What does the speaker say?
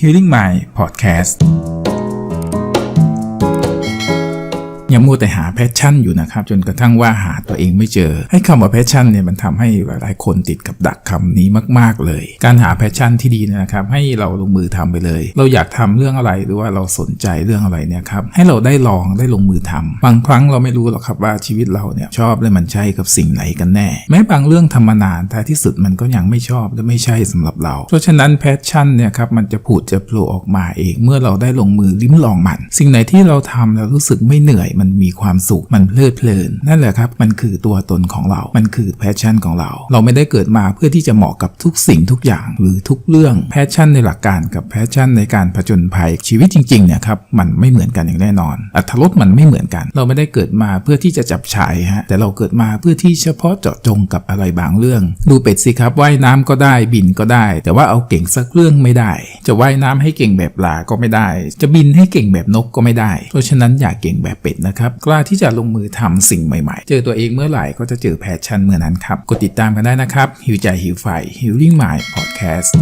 Healing Mind Podcast ยังมัวแต่หาแพชชั่นอยู่นะครับ จนกระทั่งว่าหาตัวเองไม่เจอ ให้คำว่าแพชชั่นเนี่ยมันทำให้หลายคนติดกับดักคำนี้มาก ๆ เลย การหาแพชชั่นที่ดีนะครับ ให้เราลงมือทำไปเลย เราอยากทำเรื่องอะไรหรือว่าเราสนใจเรื่องอะไรเนี่ยครับให้เราได้ลองได้ลงมือทำบางครั้งเราไม่รู้หรอกครับว่าชีวิตเราเนี่ยชอบและมันใช่กับสิ่งไหนกันแน่ แม้บางเรื่องทำมานานแต่ที่สุดมันก็ยังไม่ชอบและไม่ใช่สำหรับเรา เพราะฉะนั้นแพชชั่นเนี่ยครับมันจะผุดจะโผล่ออกมาเอง เมื่อเราได้ลงมือลิ้มลองมัน สิ่งไหนที่เราทำแล้วรู้สึกไม่เหนื่อยมันมีความสุขมันเพลิดเพลิน นั่นแหละครับมันคือตัวตนของเรา มันคือแพชชั่นของเรา เราไม่ได้เกิดมาเพื่อที่จะเหมาะกับทุกสิ่งทุกอย่างหรือทุกเรื่องแพชชั่นในหลักการกับแพชชั่นในการผจญภัยชีวิตจริงๆเนี่ยครับมันไม่เหมือนกันอย่างแน่นอนอัตรสมันไม่เหมือนกัน เราไม่ได้เกิดมาเพื่อที่จะจับฉายฮะแต่เราเกิดมาเพื่อที่เฉพาะเจาะจงกับอะไรบางเรื่อง ดูเป็ดสิครับว่ายน้ำก็ได้บินก็ได้ แต่ว่าเอาเก่งสักเรื่องไม่ได้ จะว่ายน้ำให้เก่งแบบปลาก็ไม่ได้ จะบินให้เก่งแบบนกก็ไม่ได้ เพราะฉะนั้นอย่าเก่งแบบเป็ดนะครับกล้าที่จะลงมือทำสิ่งใหม่ๆ เจอตัวเองเมื่อไหร่ก็จะเจอแพชชั่นเมื่อนั้นครับ กดติดตามกันได้นะครับ หิวใจหิวไฟหิวลิ่งหมายพอดแคสต์